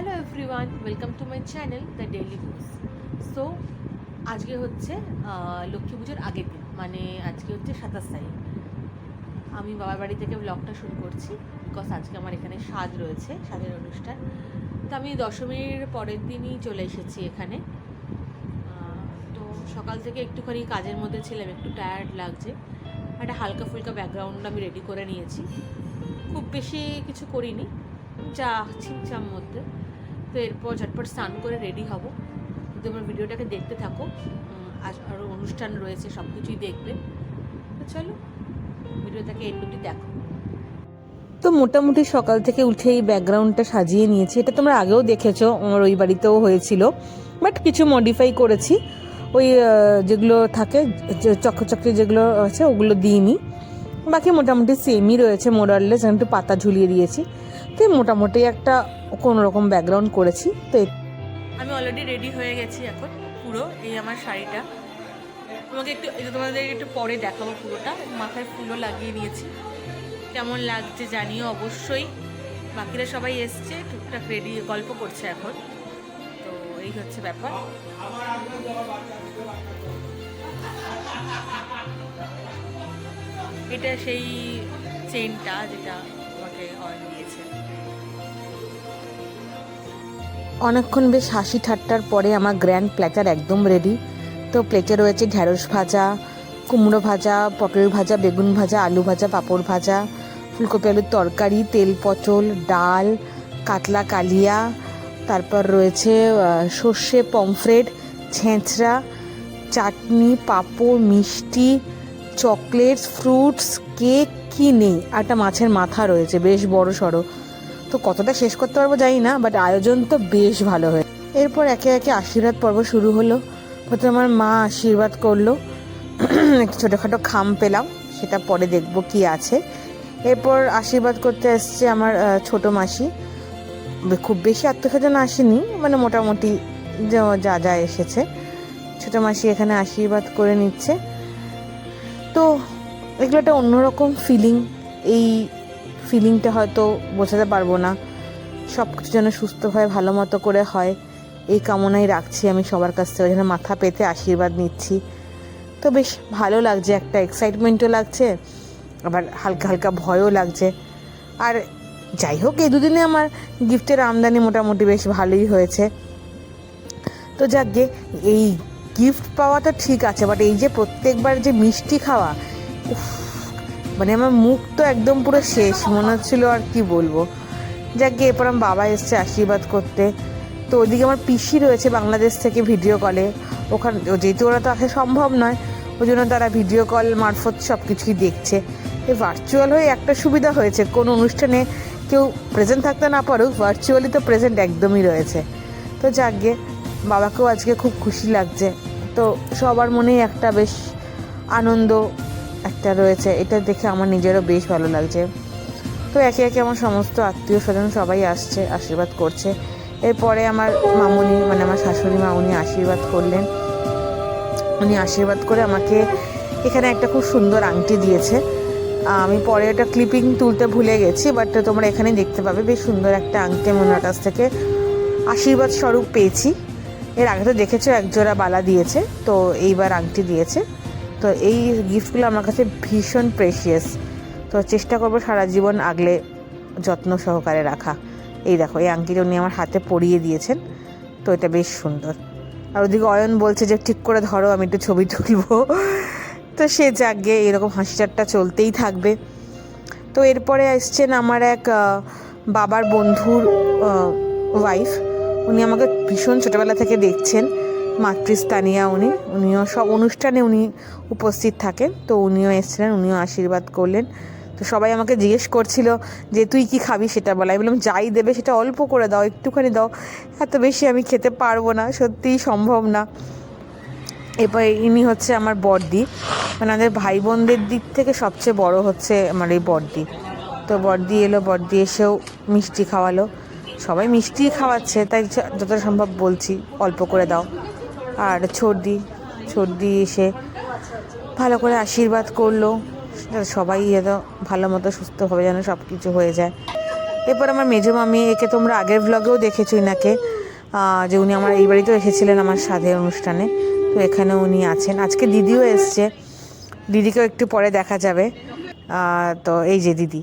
Hello everyone welcome to my channel the daily news so আজকে হচ্ছে লক্ষ্মী পুজোর আগের দিন মানে আজকে হচ্ছে সাতাশ তারিখ। আমি বাবার বাড়ি থেকে ব্লগটা শুরু করছি বিকজ আজকে আমার এখানে স্বাদ রয়েছে স্বাদের অনুষ্ঠান। তো আমি দশমীর পরের দিনই চলে এসেছি এখানে। তো সকাল থেকে একটুখানি কাজের মধ্যে ছিলাম, একটু টায়ার্ড লাগছে। একটা হালকা ফুলকা ব্যাকগ্রাউন্ড আমি রেডি করে নিয়েছি। খুব বেশি কিছু করিনি যা ছিমছাম মধ্যে। তো এরপর ঝটপট স্নান করে রেডি হব। আমার ভিডিওটাকে দেখতে থাকো। আরও অনুষ্ঠান রয়েছে সব কিছুই দেখবে। তো চলো, ভিডিওটাকে এন্ড অব্দি দেখো। তো মোটামুটি সকাল থেকে উঠে এই ব্যাকগ্রাউন্ডটা সাজিয়ে নিয়েছি। এটা তোমরা আগেও দেখেছ, আমার ওই বাড়িতেও হয়েছিল। বাট কিছু মডিফাই করেছি। ওই যেগুলো থাকে, যে চক্রচক্রি যেগুলো আছে, ওগুলো দিইনি। বাকি মোটামুটি সেমই রয়েছে মোরাললেস একটু পাতা ঝুলিয়ে দিয়েছি। তো মোটামুটি একটা কোনো রকম ব্যাকগ্রাউন্ড করেছি, তো আমি অলরেডি রেডি হয়ে গেছি এখন, পুরো এই আমার শাড়িটা। তোমাকে একটু তোমাদের একটু পরে দেখাবো পুরোটা। মাথায় ফুলও লাগিয়ে নিয়েছি। কেমন লাগছে জানিও অবশ্যই। বাকিরা সবাই এসছে, টুকটাক রেডি গল্প করছে এখন। তো এই হচ্ছে ব্যাপার। এটা সেই চেনটা যেটা অনেকক্ষণ বেশ হাসি ঠাট্টার পরে আমার গ্র্যান্ড প্ল্যাটার একদম রেডি তো প্লেটে রয়েছে ঢ্যাঁড়স ভাজা, কুমড়ো ভাজা, পটল ভাজা, বেগুন ভাজা, আলু ভাজা, পাঁপড় ভাজা, ফুলকপি আলুর তরকারি, তেল পচল ডাল, কাতলা কালিয়া, তারপর রয়েছে সর্ষে পমফ্রেট ছেঁচড়া, চাটনি, পাঁপড়, মিষ্টি চকলেটস ফ্রুটস কেক কি নেই? একটা মাছের মাথা রয়েছে, বেশ বড় সড়ো। তো কতটা শেষ করতে পারব জানি না বাট আয়োজন তো বেশ ভালো হয়ে। এরপর একে একে আশীর্বাদ পর্ব শুরু হলো। প্রথমে আমার মা আশীর্বাদ করল। একটু ছোটোখাটো খাম পেলাম, সেটা পরে দেখব কি আছে। এরপর আশীর্বাদ করতে এসছে আমার ছোট মাসি। খুব বেশি আত্মস্বজন আসেনি মানে মোটামুটি যা যা এসেছে। ছোট মাসি এখানে আশীর্বাদ করে নিচ্ছে। তো এগুলো একটা অন্যরকম ফিলিং এই ফিলিংটা হয়তো বোঝাতে পারব না। সব কিছু যেন সুস্থভাবে, ভালো মতো করে হয়। এই কামনাই রাখছি আমি সবার কাছ থেকে, যেন মাথা পেতে আশীর্বাদ নিচ্ছি। তো বেশ ভালো লাগছে, একটা এক্সাইটমেন্টও লাগছে, আবার হালকা হালকা ভয়ও লাগছে। আর যাই হোক, এই দুদিনে আমার গিফটের আমদানি মোটামুটি বেশ ভালোই হয়েছে। তো যাকগে এই গিফট পাওয়াটা ঠিক আছে বাট এই যে প্রত্যেকবার যে মিষ্টি খাওয়া মানে আমার মুখ তো একদম পুরো শেষ, মনে হচ্ছিল আর কি বলব। যাকে, এরপর আমার বাবা এসছে আশীর্বাদ করতে। তো ওদিকে আমার পিসি রয়েছে বাংলাদেশ থেকে ভিডিও কলে। ওখানে যেহেতু ওরা তো আসা সম্ভব নয়, ওই জন্য তারা ভিডিও কল, মারফত সব কিছুই দেখছে। এই ভার্চুয়াল হয়ে একটা সুবিধা হয়েছে, কোনো অনুষ্ঠানে কেউ প্রেজেন্ট থাকতে না পারুক ভার্চুয়ালি তো প্রেজেন্ট একদমই রয়েছে। তো যাকগে বাবাকেও আজকে খুব খুশি লাগছে। তো সবার মনেই একটা বেশ আনন্দ একটা রয়েছে, এটা দেখে আমার নিজেরও বেশ ভালো লাগছে। তো একে একে আমার সমস্ত আত্মীয় স্বজন সবাই আসছে, আশীর্বাদ করছে। এরপরে আমার মামুনি মানে আমার শাশুড়ি মা উনি আশীর্বাদ করলেন। উনি আশীর্বাদ করে আমাকে এখানে একটা খুব সুন্দর আংটি দিয়েছে। আমি পরে ওটা ক্লিপিং তুলতে ভুলে গেছি, বাট তোমরা এখানেই দেখতে পাবে, বেশ সুন্দর একটা আংটি আমি ওনার কাছ থেকে আশীর্বাদ স্বরূপ পেয়েছি। এর আগে তো দেখেছ, একজোড়া বালা দিয়েছে, তো এইবার আংটি দিয়েছে। তো এই গিফটগুলো আমার কাছে ভীষণ প্রেশিয়াস তো চেষ্টা করব সারা জীবন আগলে যত্ন সহকারে রাখা। এই দেখো, এই আংটিটা উনি আমার হাতে পরিয়ে দিয়েছেন। তো এটা বেশ সুন্দর। আর ওদিকে অয়ন বলছে যে, ঠিক করে ধরো, আমি একটু ছবি তুলবো। তো সে যাগে এরকম হাসি ঠাট্টা চলতেই থাকবে। তো এরপরে আসছেন আমার এক বাবার বন্ধুর ওয়াইফ উনি আমাকে ভীষণ ছোটোবেলা থেকে দেখছেন। মাতৃস্থানীয়া উনি। উনিও সব অনুষ্ঠানে উনি উপস্থিত থাকেন। তো উনিও এসেছিলেন, উনিও আশীর্বাদ করলেন। তো সবাই আমাকে জিজ্ঞেস করছিল যে, তুই কি খাবি সেটা বলা? আমি বললাম, যাই দেবে, সেটা অল্প করে দাও, একটুখানি দাও। এত বেশি আমি খেতে পারব না, সত্যিই সম্ভব না। এরপর ইনি হচ্ছে আমার বড়দি। মানে আমাদের ভাই বোনদের দিক থেকে সবচেয়ে বড় হচ্ছে আমার এই বড়দি। তো বড়দি এলো, বড়দি এসেও মিষ্টি খাওয়ালো। সবাই মিষ্টি খাওয়াচ্ছে, তাই যতটা সম্ভব বলছি, অল্প করে দাও। আর ছর্দি ছর্দি এসে ভালো করে আশীর্বাদ করল। সবাই যেন ভালো মতো সুস্থভাবে যেন সব কিছু হয়ে যায়। এরপর আমার মেজো মামি, একে তোমরা আগের ব্লগেও দেখেছ ইনাকে যে উনি আমার এই বাড়িতেও এসেছিলেন আমার সাথে অনুষ্ঠানে। তো এখানে উনি আছেন। আজকে দিদিও এসছে। দিদিকেও একটু পরে দেখা যাবে। তো এই যে দিদি।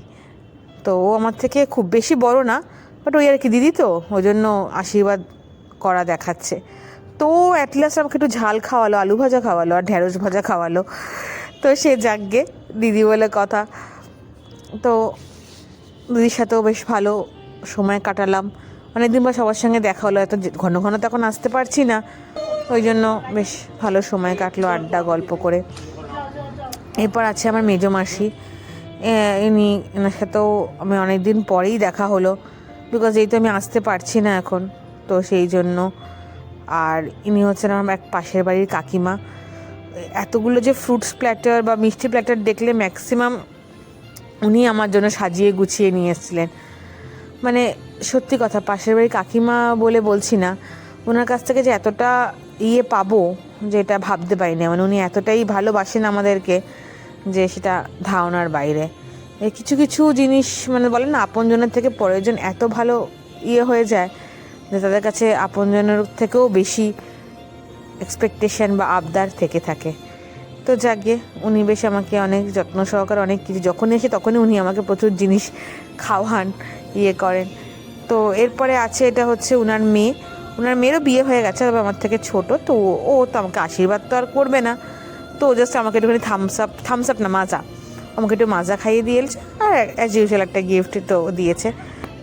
তো ও আমার থেকে খুব বেশি বড় না বাট ওই আর কি দিদি তো? ওই জন্য আশীর্বাদ করা দেখাচ্ছে। তো অ্যাটলাস্ট আমাকে একটু ঝাল খাওয়ালো, আলু ভাজা খাওয়ালো আর ঢ্যাঁড়স ভাজা খাওয়ালো। তো সে যাকগে, দিদি বলে কথা। তো দিদির সাথেও বেশ ভালো সময় কাটালাম। অনেকদিন পর সবার সঙ্গে দেখা হলো, এত ঘন ঘন তো এখন আসতে পারছি না। ওই জন্য বেশ ভালো সময় কাটলো আড্ডা, গল্প করে। এরপর আছে আমার মেজো মাসি। ইনি, এনার সাথেও আমি অনেক দিন পরেই দেখা হলো। বিকজ এই তো আমি আসতে পারছি না এখন, তো সেই জন্য আর ইনি হচ্ছেন আমার এক পাশের বাড়ির কাকিমা। এতগুলো যে ফ্রুটস প্ল্যাটার বা মিষ্টি প্ল্যাটার দেখলে ম্যাক্সিমাম উনি আমার জন্য সাজিয়ে গুছিয়ে নিয়ে এসেছিলেন। মানে সত্যি কথা, পাশের বাড়ির কাকিমা বলে বলছি না, ওনার কাছ থেকে যে এতটা ইয়ে পাবো যে এটা ভাবতে পারি না মানে উনি এতটাই ভালোবাসেন আমাদেরকে যে সেটা ধারণার বাইরে। কিছু কিছু জিনিস মানে বলেন না, আপনজনের থেকে প্রয়োজন এত ভালো ইয়ে হয়ে যায় যে তাদের কাছে আপনজনের থেকেও বেশি এক্সপেকটেশন বা আবদার থেকে থাকে। তো যাকে, উনি বেশ আমাকে অনেক যত্ন সহকারে অনেক কিছু, যখনই এসে তখনই উনি আমাকে প্রচুর জিনিস খাওয়ান ইয়ে করেন। তো এরপরে আছে, এটা হচ্ছে উনার মেয়ে। ওনার মেয়েরও বিয়ে হয়ে গেছে, তবে আমার থেকে ছোট, তো ও- তো আমাকে আশীর্বাদ তো আর করবে না। তো ও জাস্ট আমাকে একটুখানি থামস আপ থামস আপ না, মাজা। আমাকে একটু মাজা খাইয়ে দিয়েছে, আর অ্যাজ ইউজুয়াল একটা গিফট তো দিয়েছে।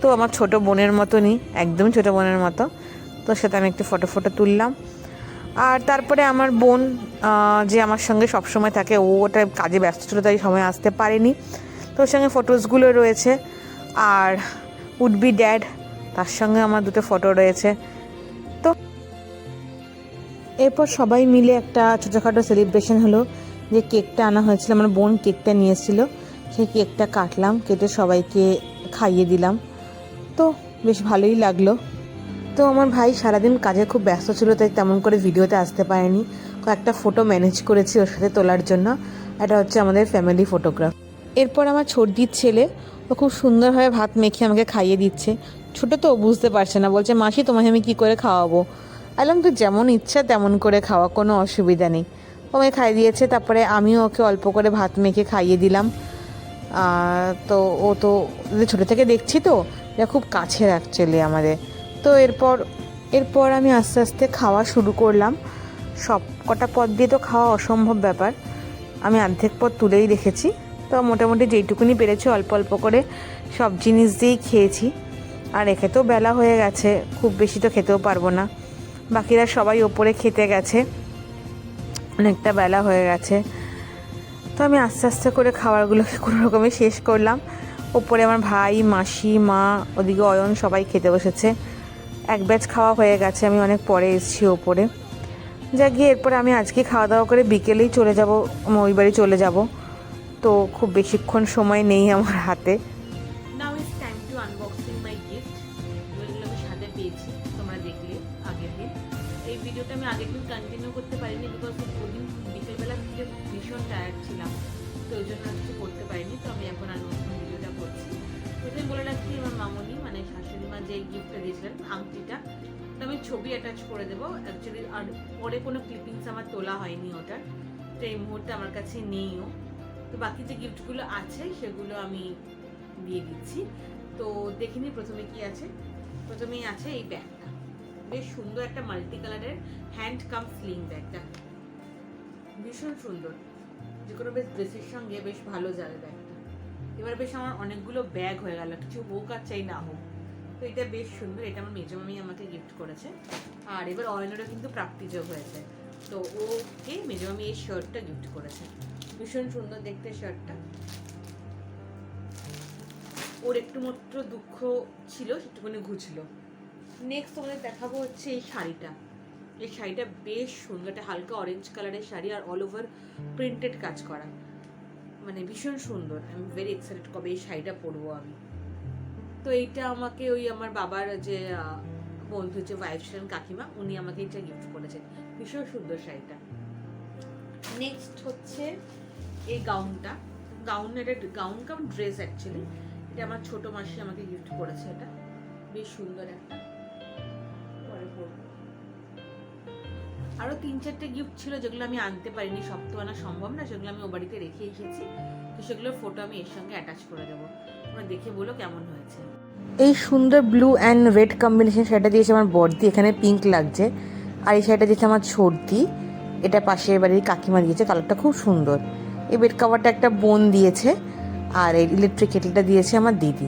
তো আমার ছোট বোনের মতনই, একদম ছোট বোনের মতো। তোর সাথে আমি একটু ফটো ফটো তুললাম। আর তারপরে আমার বোন যে আমার সঙ্গে সবসময় থাকে, ও ওটা কাজে ব্যস্ত ছিল, তাই সময় আসতে পারেনি। তো ওর সঙ্গে ফটোসগুলো রয়েছে। আর উড বি ড্যাড তার সঙ্গে আমার দুটো ফটো রয়েছে। তো এরপর সবাই মিলে একটা ছোটোখাটো সেলিব্রেশন হলো, যে কেকটা আনা হয়েছিল, আমার বোন কেকটা নিয়ে এসেছিল। সেই কেকটা কাটলাম, কেটে সবাইকে খাইয়ে দিলাম। তো বেশ ভালোই লাগল। তো আমার ভাই সারাদিন কাজে খুব ব্যস্ত ছিল, তাই তেমন করে ভিডিওতে আসতে পারেনি। কয়েকটা ফটো ম্যানেজ করেছি ওর সাথে তোলার জন্য। এটা হচ্ছে আমাদের ফ্যামিলি ফটোগ্রাফ এরপর আমার ছোটদির ছেলে, ও খুব সুন্দরভাবে ভাত মেখে আমাকে খাইয়ে দিচ্ছে। ছোটো তো বুঝতে পারছে না, বলছে, মাসি, তোমাকে আমি কী করে খাওয়াবো? আলাম তো যেমন ইচ্ছা তেমন করে খাওয়া, কোনো অসুবিধা নেই। ও আমাকে খাইয়ে দিয়েছে, তারপরে আমিও ওকে অল্প করে ভাত মেখে খাইয়ে দিলাম। তো ও তো ছোটো থেকে দেখছি তো এটা খুব কাছের অ্যাকচুয়ালি আমাদের। তো এরপর এরপর আমি আস্তে আস্তে খাওয়া শুরু করলাম। সব কটা পদ দিয়ে তো খাওয়া অসম্ভব ব্যাপার। আমি অর্ধেক পদ তুলেই রেখেছি। তো মোটামুটি যেইটুকুনি পেরেছি অল্প অল্প করে সব জিনিস দিয়েই খেয়েছি। আর একে তো বেলা হয়ে গেছে, খুব বেশি তো খেতেও পারব না। বাকিরা সবাই ওপরে খেতে গেছে। অনেকটা বেলা হয়ে গেছে। তো আমি আস্তে আস্তে করে খাবারগুলোকে কোনো রকমে শেষ করলাম। ওপরে আমার ভাই, মাসি, মা, ওদিকে অয়ন সবাই খেতে বসেছে। এক ব্যাচ খাওয়া হয়ে গেছে, আমি অনেক পরে এসেছি ওপরে। যা গিয়ে এরপরে আমি আজকে খাওয়া দাওয়া করে বিকেলেই চলে যাব ওই বাড়ি চলে যাব। তো খুব বেশিক্ষণ সময় নেই আমার হাতে। ভীষণ টায়ার্ড ছিলাম। তো ওই জন্য কিছু করতে পারিনি, তো আমি এখন প্রথমে বলে রাখছি আমার মামনি মানে শাশুড়ি মা যে গিফটটা দিয়েছিলেন, আংটিটা, তো আমি ছবি অ্যাটাচ করে দেবো। অ্যাকচুয়ালি আর পরে কোনো ক্লিপিংস আমার তোলা হয়নি ওটার, তো এই মুহূর্তে আমার কাছে নেইও। তো বাকি যে গিফটগুলো আছে, সেগুলো আমি দিয়ে দিচ্ছি। তো দেখিনি প্রথমে কি আছে। প্রথমেই আছে এই ব্যাগটা। বেশ সুন্দর একটা মাল্টি কালারের হ্যান্ড কাম স্লিং ব্যাগটা ভীষণ সুন্দর। যে কোনো বেশ ড্রেসের সঙ্গে বেশ ভালো যাবে ব্যাগটা। এবার বেশ আমার অনেকগুলো ব্যাগ হয়ে গেল। কিছু হোক আর চাই, না হোক। তো এটা বেশ সুন্দর, এটা আমার মেজো মামি আমাকে গিফট করেছে। আর এবার অয়নেরও কিন্তু প্রাপ্তিযোগ হয়েছে। তো ওকে মেজো মামি এই শার্টটা গিফট করেছে। ভীষণ সুন্দর দেখতে শার্টটা ওর একটু মাত্র দুঃখ ছিল সেটুকুনি ঘুচলো। নেক্সট তোমাদের দেখাবো হচ্ছে এই শাড়িটা। এই শাড়িটা বেশ সুন্দর একটা হালকা অরেঞ্জ কালারের শাড়ি আর অল ওভার প্রিন্টেড কাজ করা। মানে ভীষণ সুন্দর। আই এম ভেরি এক্সাইটেড কবে এই শাড়িটা পরবো আমি। তো এইটা আমাকে ওই আমার বাবার যে বন্ধু, যে ওয়াইফ ছিলেন কাকিমা, উনি আমাকে এটা গিফট করেছেন। ভীষণ সুন্দর শাড়িটা। নেক্সট হচ্ছে এই গাউনটা গাউন এটা গাউন কাম ড্রেস অ্যাকচুয়ালি এটা আমার ছোট মাসি আমাকে গিফট করেছে এটা। বেশ সুন্দর একটা। আরও তিন চারটে গিফট ছিল যেগুলো আমি আনতে পারিনি সব তো আনা সম্ভব না, সেগুলো আমি ও বাড়িতে রেখে এসেছি। তো সেগুলোর ফটো আমি এর সঙ্গে অ্যাটাচ করে দেবো। তোমরা দেখে বলো কেমন হয়েছে। এই সুন্দর ব্লু অ্যান্ড রেড কম্বিনেশন শাড়িটা দিয়েছে আমার বর্দি, এখানে পিঙ্ক লাগছে। আর এই শাড়িটা দিয়েছে আমার সর্দি, এটা পাশের বাড়ির কাকিমা দিয়েছে কালারটা খুব সুন্দর। এই বেড কাভারটা একটা বোন দিয়েছে, আর এই ইলেকট্রিক কেটেলটা দিয়েছে আমার দিদি।